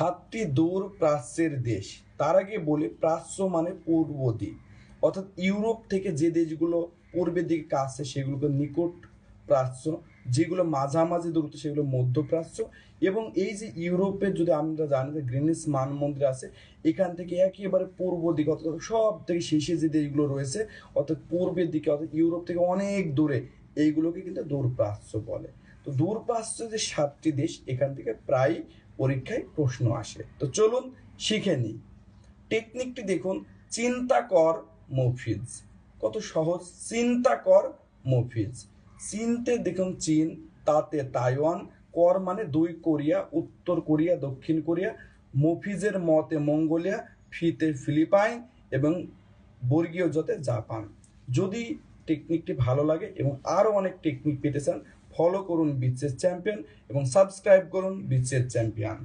সাতটি দূর প্রাচ্যের দেশ। তার আগে বলি প্রাচ্য মানে পূর্ব দিক। অর্থাৎ ইউরোপ থেকে যে দেশগুলো পূর্বের দিকে কাছে, সেগুলোকে নিকট প্রাচ্য, যেগুলো মাঝামাঝি দূরত্ব, সেগুলো মধ্যপ্রাচ্য এবং এই যে ইউরোপে যদি আমরা জানি যে গ্রিনিস মান মন্দির আছে, এখান থেকে একেবারে পূর্ব দিকে, অর্থাৎ সব থেকে শেষে যে দেশগুলো রয়েছে, অর্থাৎ পূর্বের দিকে, অর্থাৎ ইউরোপ থেকে অনেক দূরে, এইগুলোকে কিন্তু দূরপ্রাচ্য বলে। তো দূরপ্রাচ্য যে সাতটি দেশ, এখান থেকে প্রায় পরীক্ষায় প্রশ্ন আসে। তো চলুন শিখে নিই। টেকনিকটি দেখুন চিন্তা কর মফিজ। কত সহজ চিন্তা কর মফিজ। চিনতে দেখুন চীন, তাতে তাইওয়ান, কর মানে দুই কোরিয়া, উত্তর কোরিয়া, দক্ষিণ কোরিয়া, মফিজের মতে মঙ্গোলিয়া, ফিতে ফিলিপাইন এবং বর্গীয় জতে জাপান। যদি টেকনিকটি ভালো লাগে এবং আরও অনেক টেকনিক পেতে চান ফলো করুন বিচের চ্যাম্পিয়ন এবং সাবস্ক্রাইব করুন বিচের চ্যাম্পিয়ন